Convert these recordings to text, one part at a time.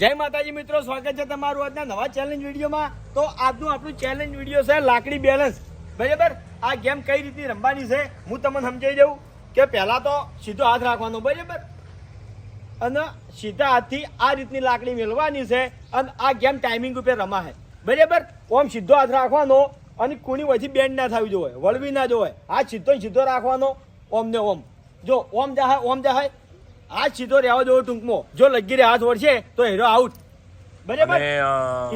જય માતાજી મિત્રો, સ્વાગત છે તમારું આજના નવા ચેલેન્જ વિડીયોમાં. તો આજનું આપણું ચેલેન્જ વીડિયો છે લાકડી બેલેન્સ બરાબર? આ ગેમ કઈ રીતની રમવાની છે, હું તમને સમજાવી દઉં કે પહેલાં તો સીધો હાથ રાખવાનો, બરાબર? અને સીધા હાથથી આ રીતની લાકડી મેળવાની છે અને આ ગેમ ટાઈમિંગ ઉપર રમાશે. બરાબર? ઓમ સીધો હાથ રાખવાનો અને કોની વચ્ચે બેન્ડ ના થવી જોઈએ, વળવી ના જોવે આ સીધો સીધો રાખવાનો ઓમ ને ઓમ. જો ઓમ જાય ઓમ જાય હાથ સીધો રહેવા દેવો ટૂંકમાં. જો લગી રે હાથ વળશે તો હીરો આઉટ બરાબર?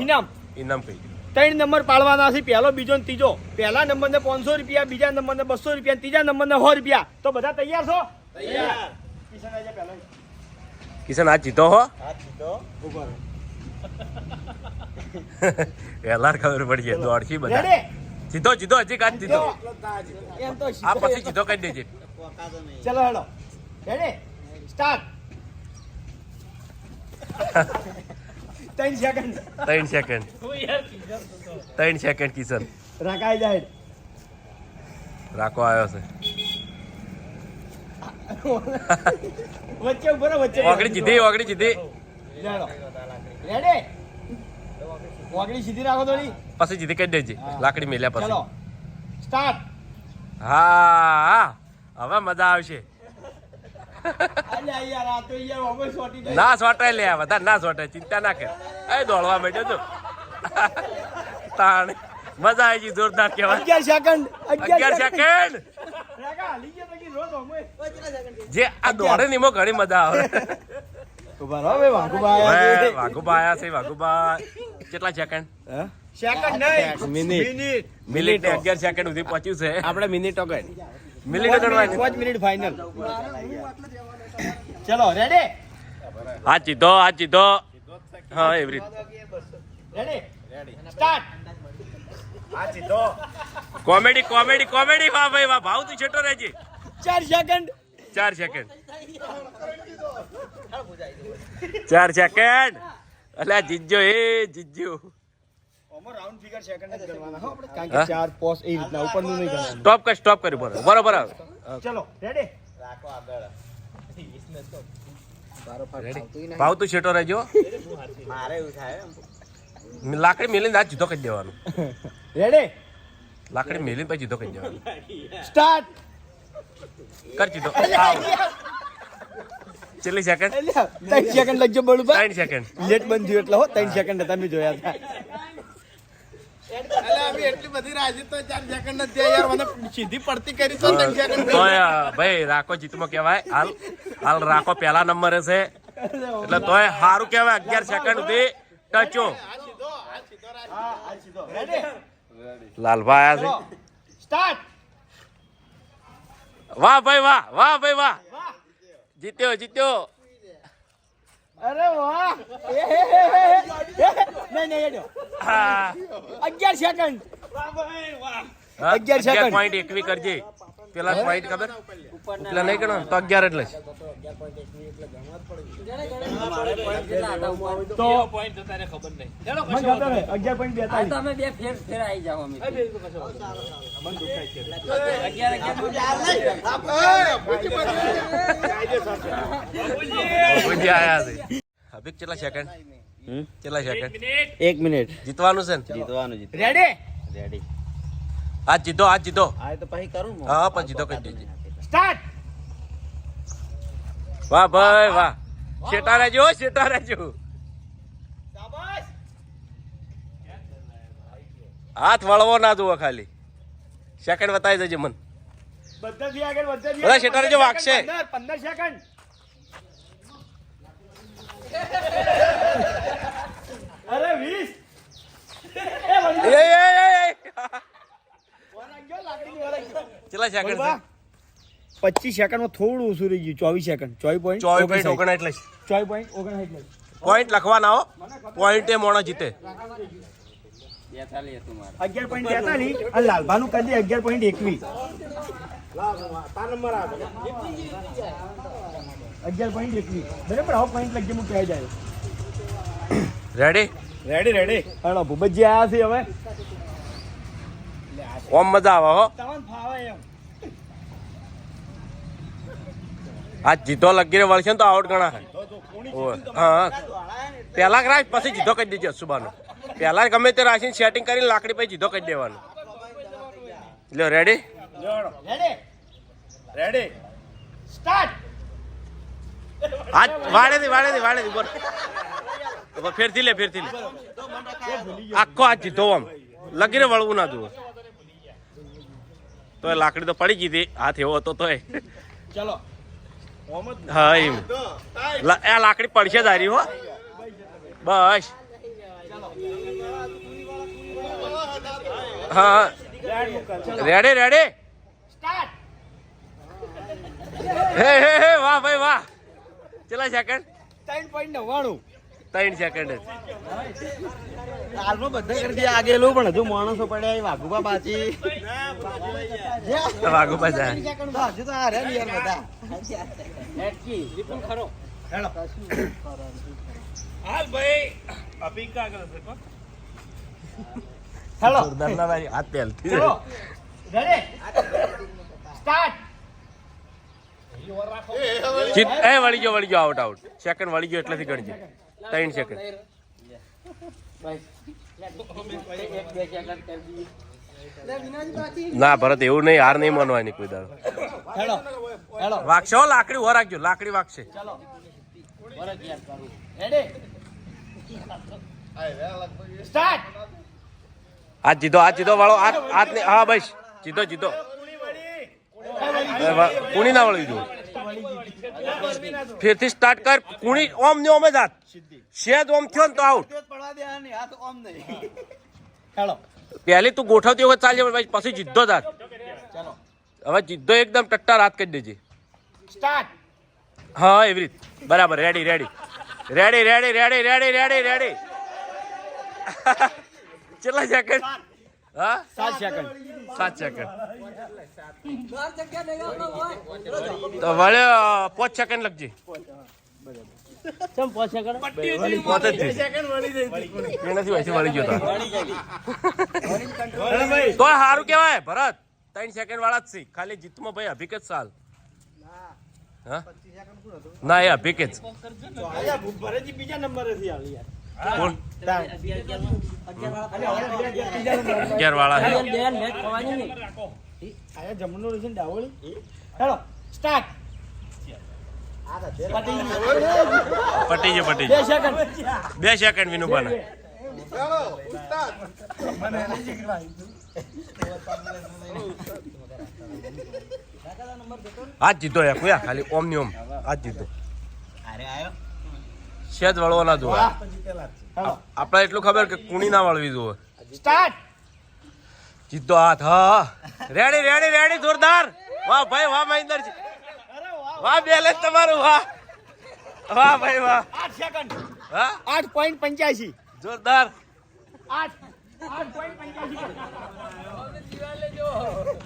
ઇનામ. ઇનામ કઈ ત્રણ નંબર પાડવાના છે પહેલો બીજો ને ત્રીજો. પહેલા નંબરને પાંચસો રૂપિયા બીજા નંબરને બસો રૂપિયા અને ત્રીજા નંબરને સો રૂપિયા. તો બધા તૈયાર છો? તૈયાર. કિશન આજે પહેલો કિશન આ જીતો હો. સીધો ઊભો રહો. ખબર પડી જાય દોડશી બધા. જીતો જીતો હજી કાચ જીતો. એમ આ પછી જીતો કરી દેજે. ચલો હેડો. રેડી સ્ટાર્ટ ત્રણ સેકન્ડ ત્રણ સેકન્ડ ત્રણ સેકન્ડ કિશન રકાઈ જાય રાખો આવ્યો છે વચ્ચે ઊભો વચ્ચે ઓગળી જીધી ઓગળી જીધી રેડી ઓગળી સીધી રાખો થોડી પછી જીધી કરી દેજે લાકડી મેલ્યા પછી ચલો સ્ટાર્ટ હા હા હવે મજા આવશે અલ્યા યાર આ તો યાર ઓગળ સોટી જાય ના સોટાય લે બધા ના સોટાય ચિંતા ના કે એ દોડવા માંડ્યો તું. તાણ. મજા આવી ગઈ જોરદાર કહેવાય. અગિયાર સેકન્ડ અગિયાર જે આ દોડે ને એમાં ઘણી મજા આવે. વાઘુબા આયા છે. વાઘુબા કેટલા સેકન્ડ સેકન્ડ નહીં. મિનિટ. મિનિટ મિનિટ ને અગિયાર સેકન્ડ સુધી પહોંચ્યું છે. આપણે મિનિટો ગઈ મિનિટ ગણવાની પાંચ મિનિટ ફાઇનલ ચલો રેડી આ ચીધો આ ચીધો હા એવી રીતે. Ready start comedy comedy comedy. વાહ ભાઈ વાહ ભાવ તું છેટો રહેજે. ચાર સેકન્ડ ચાર સેકન્ડ ચાર સેકન્ડ અલ્યા જીજ્જો એ જીજ્જો. સ્ટોપ કર સ્ટોપ કર્યું બરોબર બરોબર આવે. ચલો રેડી ભાવ તો છેટો રહેજો. મારે એવું થાય લાકડી મેલીને આ જુદો કરી દેવાનું. રેડી લાકડી મેલીને પછી જુદો કરી દેવાનું. સ્ટાર્ટ કર જુદો આવ. સેકન્ડ ત્રણ સેકન્ડ લગજો બળું ત્રણ સેકન્ડ લેટ બંધ થયું એટલે હો ત્રણ સેકન્ડ તમે જોયા હતા. ભાઈ રાખો જીતમાં કહેવાય. હાલ હાલ રાખો પેલા નંબરે છે એટલે તોય સારું કેવાય અગિયાર સેકન્ડ સુધી ટચો રેડી લાલભાઈ આયા છે. વાહ ભાઈ વાહ વાહ ભાઈ વાહ. જીત્યો જીત્યો. અરે વાહ. નહીં નહીં. અગિયાર સેકન્ડ અગિયાર અગિયાર સેકન્ડ. પોઈન્ટ એકવી કરજે પેલા પોઈન્ટ ખબર પેલા નહીં ગણો તો અગિયાર એટલે અભિક કેટલા સેકન્ડ કેટલા સેકન્ડ એક મિનિટ. જીતવાનું છે ને? જીતવાનું જીત રેડી રેડી આ જીતો આ જીતો આ તો પછી કરું હા. પણ જીતો કરી દેજે. સ્ટાર્ટ! વાહ ભાઈ વાહ. શેટા રહેજો શેટા રહેજો હાથ વળવો ના જુઓ ખાલી. સેકન્ડ બતાવી દેજે મન. બધાથી આગળ બધાથી બધા આગળ. શેઠાણી જો વાગશે. પંદર પંદર સેકન્ડ અરે વીસ! એ એ, એ, એ, એ. વળાંગ ગયો, લાકડીની વળાંગ ગયો. કેટલા સેકન્ડ. પચીસ સેકન્ડમાં થોડું ઓછું રહી ગયું. ચોવીસ સેકન્ડ ચોવીસ પોઈન્ટ ચોવીસ પોઈન્ટ ઓગણસાઠ. ચોવીસ પોઈન્ટ ઓગણસાઠ પોઈન્ટ લખવાના હો. પોઈન્ટ એ મોણો જીતે. બેતાલી હતું મારે અગિયાર પોઈન્ટ બેતાલીસ અને લાલભાનું કરી અગિયાર પોઈન્ટ એકવીસ. અગિયાર પોઈન્ટ એકવીસ. બરાબર આવો પોઈન્ટ લગી હું કહી જાય? રેડી રેડી રેડી હેલો ભૂપતજી આયા છે હવે. ઓમ મજા આવે હો. તમને ફાવે એમ. આ જીતો લગીને વળશે તો આઉટ ગણા. હા રાખ પછી જીધો કરી દેજો સુબાનો પેલા ગમે તે રાખીને સેટિંગ કરીને લાકડી પછી જીધો કરી દેવાનું. લ્યો રેડી રેડી રેડી સ્ટાર્ટ આ વાળેથી વાળેથી વાળેથી બોલ હવે ફેરથી લે ફેરથી લે. આખો આ જીધો આમ. લગીને વળવું ના જુઓ. તો લાકડી તો પડી ગઈ હતી. હાથ એવો હતો તોય. ચલો. હા એમ. આ લાકડી પડશે જ હો. બસ. હા રેડે રેડે. હે હે હે વાહ ભાઈ વાહ. ચલા સેકન્ડ ત્રણ પોઈન્ટ નવ્વાણું. ત્રણ સેકન્ડ જ. હાલમાં બધા કરતી આગેલું પણ હજુ માણસો પડ્યા વાઘુબા બાચી હજુ તો હારે યાર બધા. હેલો. હેલો હાથ પહેલથી. ચલો. રેડી સ્ટાર્ટ એ વળી ગયો વળી ગયો આઉટ આઉટ સેકન્ડ વળી ગયો એટલેથી ગણજે. ત્રણ સેકન્ડ ના ભરત એવું નહીં હાર નહીં માનવાની કોઈ દાડો. વાગશે હો લાકડી ઊભા રાખજો લાકડી વાગશે. આ જીધો આ જીધો વાળો હાથ હાથ હા ભાઈ જીધો જીધો. કુણી ના વળી જોઉં ફેરથી સ્ટાર્ટ કર. કુણી ઓમ ને ઓમ જ હાથ. શેદ ઓમ થયો ને તો આઉટ પડવા દે નહીં આ તો ઓમ નહીં. હેલો. પહેલી તું ગોઠવતી વખત ચાલજે પણ પછી પછી જીધો જ હાથ હવે જીદ્દો એકદમ ટટ્ટા રાત કરી દેજે. સ્ટાર્ટ હા એવી રીત. બરાબર ready ready ready ready ready ready ready ready કેટલા સેકન્ડ હા? સાત સેકન્ડ સાત સેકન્ડ તો વળે પાંચ સેકન્ડ લખજે તો. સારું કેવાય ભરત. ત્રણ સેકન્ડ વાળા જ છે. ખાલી જીતમાં ભાઈ અભિક જ સાલ. હા? ના એ અભિક જ. બીજા નંબરે થી આવી યાર. કોણ? અગિયાર વાળા છે મેચ થવાની નહીં જમણો રહેશે ડાવળી હેલો સ્ટાર્ટ પટી ગયો પટી બે સેકન્ડ બે સેકન્ડ વિનુભાના. આજ જીતો યાર કુયા? ખાલી ઓમની ઓમ. આજ જીતો અરે આયો સેજ વળવાના જોવે આપણે એટલું ખબર કે કુણી ના વળવી જોવે સ્ટાર્ટ. જીતો હાથ હા રેડી રેડી રેડી જોરદાર. વાહ ભાઈ વાહ મહેન્દર વાહ બેલેન્સ તમારું વાહ. વાહ ભાઈ વાહ. આઠ સેકન્ડ હા? 8.85 જોરદાર. 8 8.85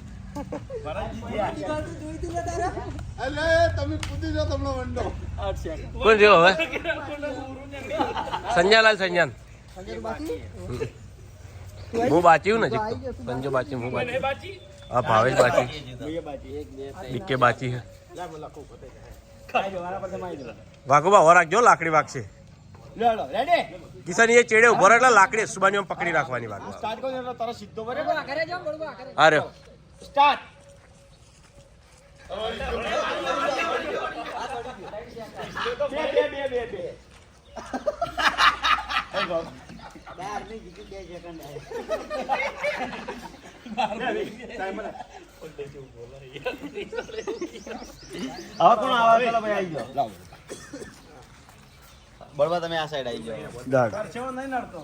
કોણ જો હવે? સંજયલાલ સંજાન હું બાચ્યું નથી સંજો બાચી હું બાચી. હા ભાવેશ બાચી. ડીકે બાચી હે. વાઘોબા હો રાખજો લાકડી વાગશે. કિશન એ ચેડે ઊભો એટલે લાકડી પકડી રાખવાની હવે કોણ આવે? ચાલો ભાઈ આવી જાઓ બળવા તમે આ સાઈડ આવી જાઓ નહીં નડતો.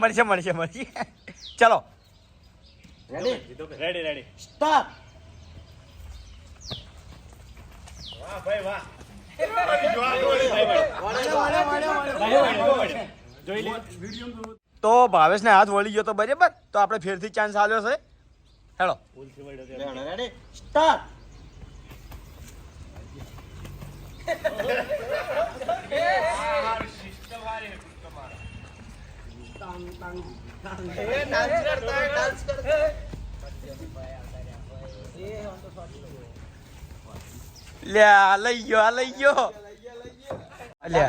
મળશે મળશે મળશે. ચલો. રેડી રેડી રેડી સ્ટાર્ટ તો ભાવેશને હાથ વળી ગયો તો બરાબર. તો આપણે ફેરથી ચાન્સ આવ્યો છે. હેલો. રેડી સ્ટાર્ટ લે આ લઈ ગયો આ લઈ ગયો. લે.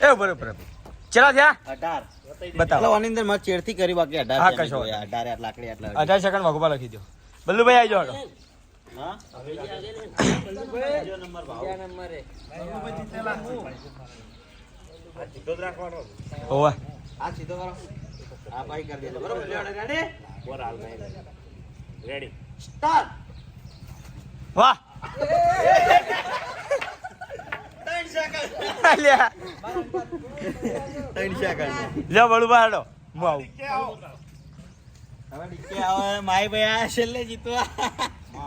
એ બરોબર બરોબર. ચલા થયા? અઢાર. બતાવો. આની અંદર મારે ચેડથી કરી બાકી અઢાર હા, કશો અઢાર લાકડી આટલા અઢાર સેકન્ડ વાગોબા લખી દો બલ્લુભાઈ આવી જાઓ હા? બીજા નંબરે હોવે. આ સીધો કરો આ ભાઈ કરી દેજો બરોબર રેડી સ્ટાર્ટ વાહ લ્યા બળુબા હેડો. હું આવું. હવે ડીકે આવે માય ભાઈ આ છેલ્લે જીતવા.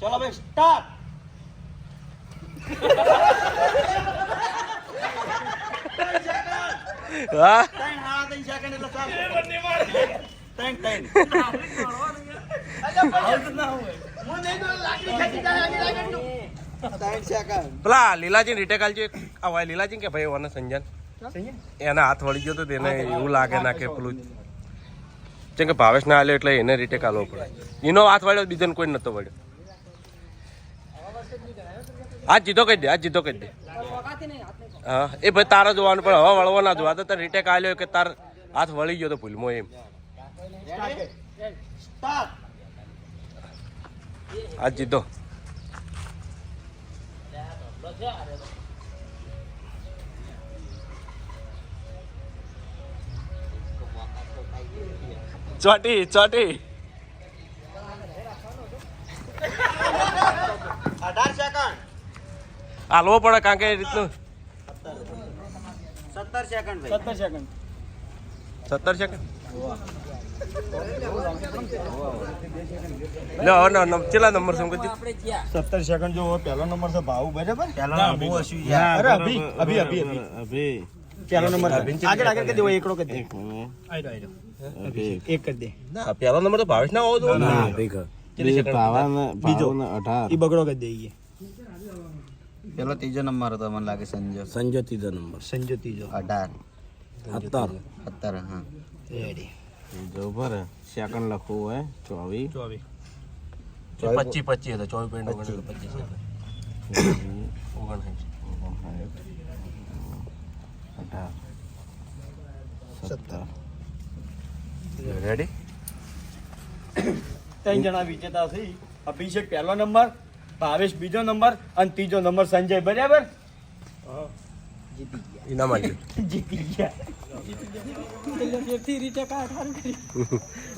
ચલો ભાઈ સ્ટાર્ટ હા? ત્રણ હાડા ત્રણ સેકન્ડ એટલે ચાલશે. ત્રણ ત્રણ ત્રણ પેલા લીલાજી રીટેક આલજો આ ભાઈ લીલાજી કે ભાઈ ઓને સંજન? એના હાથ વળી ગયો તો તેને એવું લાગે ના કે પેલું જેમ કે ભાવેશ ના આલ્યો એટલે એને રીટેક આલવો પડે. એનો હાથ વળ્યો બીજાને કોઈ નતો વળ્યો. આ જીતો કહી દે આ જીતો કહી દે. હા, એ ભાઈ તારો જોવાનું પણ હવે વળવો ના જોવા. તો તાર રીટેક આવ્યો કે તાર હાથ વળી ગયો તો ભૂલમો એમ. આ જીતો ચોટી ચોટી. અઢાર સેકન્ડ હાલવો પડે કારણ કે એ રીતનું. સત્તર સેકન્ડ સત્તર સેકન્ડ સત્તર સેકન્ડ લે હવે ન- ન- કેટલા નંબર સત્તર સેકન્ડ જો પહેલો નંબર છે ભાવ બરાબર? પહેલો નંબર હું હશું અરે અભી અભી અભી અભી. પહેલો નંબર. આગળ આગળ કરી દે એકડો કરી દે. આયરો આયરો. એક કરી દે. પહેલો નંબર તો ભાવેશ ના હોવો જોઈએ બીજો. ઈ બગડો કરી દે ઈ. પેલો ત્રીજો નંબર હતો મને લાગે સંજો સંજો ત્રીજો નંબર સંજો ત્રીજો અઢાર સત્તર સત્તર હા રેડી જો ભર સેકન્ડ લખવું હોય ચોવીસ ચોવીસ પચીસ પચીસ હતો ચોવીસ પોઈન્ટ ઓગણ પચીસ ઓગણ અઢાર સત્તર રેડી ત્રણ જણા વિજેતા થઈ અભિષેક પહેલો નંબર ભાવેશ બીજો નંબર અને ત્રીજો નંબર સંજય બરાબર? ઇનામ જીતી ગયા.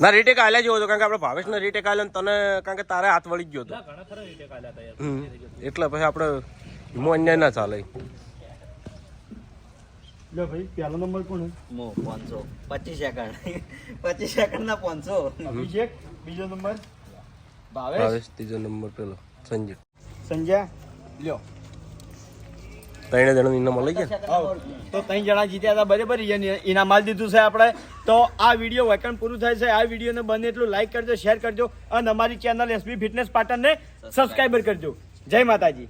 ના રીટેક આલ્યા જેવો હતો કારણ કે આપણે ભાવેશ ને રીટેક આલ્યો તને કારણ કે તારે હાથ વળી ગયો હતો. એટલે પછી આપણે મો અન્યાય ના ચાલે. લે ભાઈ પહેલો નંબર કોણ મો પાંચસો. પચીસ સેકન્ડ પચીસ સેકન્ડ ના પાંચસો અભિષેક બીજો નંબર? ભાવેશ ત્રીજો નંબર પેલો. સંજય. સંજય? લ્યો. ત્રણે જણા ઇનામ મળી ગયા? તો ત્રણ જણા જીત્યા હતા બરાબર ઇનામ માલ દીધું છે આપણે. તો આ વીડિયો વેકન પૂરું થાય છે. આ વિડીયોને બને એટલું લાઈક કરજો શેર કરજો અને અમારી ચેનલ એસબી ફિટનેસ પાટણને સબસ્ક્રાઈબર કરજો. જય માતાજી.